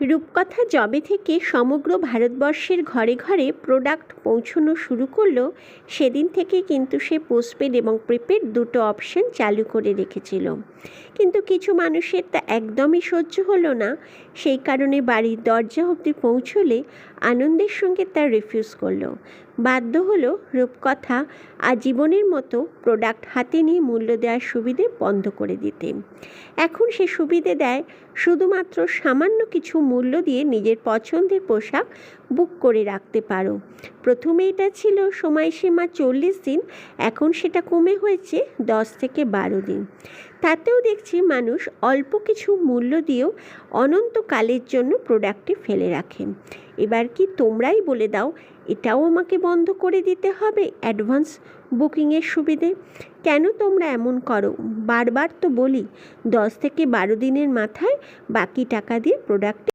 রূপকথা জবে থেকে সমগ্র ভারতবর্ষের ঘরে ঘরে প্রোডাক্ট পৌঁছনো শুরু করল, সেদিন থেকে কিন্তু সে পোস্টপেড এবং প্রিপেড দুটো অপশন চালু করে রেখেছিল। কিন্তু কিছু মানুষের তা একদমই সহ্য হলো না। সেই কারণে বাড়ির দরজা অবধি পৌঁছলে আনন্দের সঙ্গে তা রিফিউজ করল। বাধ্য হলো রূপকথা আজীবনের মতো প্রোডাক্ট হাতে নিয়ে মূল্য দেওয়ার সুবিধে বন্ধ করে দিতে। এখন সে সুবিধে দেয় শুধুমাত্র সামান্য কিছু মূল্য দিয়ে নিজের পছন্দের পোশাক বুক করে রাখতে পারো। প্রথমে এটা ছিল সময়সীমা চল্লিশ দিন, এখন সেটা কমে হয়েছে দশ থেকে বারো দিন। তাতেও দেখছি মানুষ অল্প কিছু মূল্য দিয়েও অনন্তকালের জন্য প্রোডাক্টটি ফেলে রাখে। এবার কি তোমরাই বলে দাও, এটাও আমাকে বন্ধ করে দিতে হবে অ্যাডভান্স বুকিংয়ের সুবিধে? কেন তোমরা এমন করো? বারবার তো বলি, দশ থেকে বারো দিনের মাথায় বাকি টাকা দিয়ে প্রোডাক্ট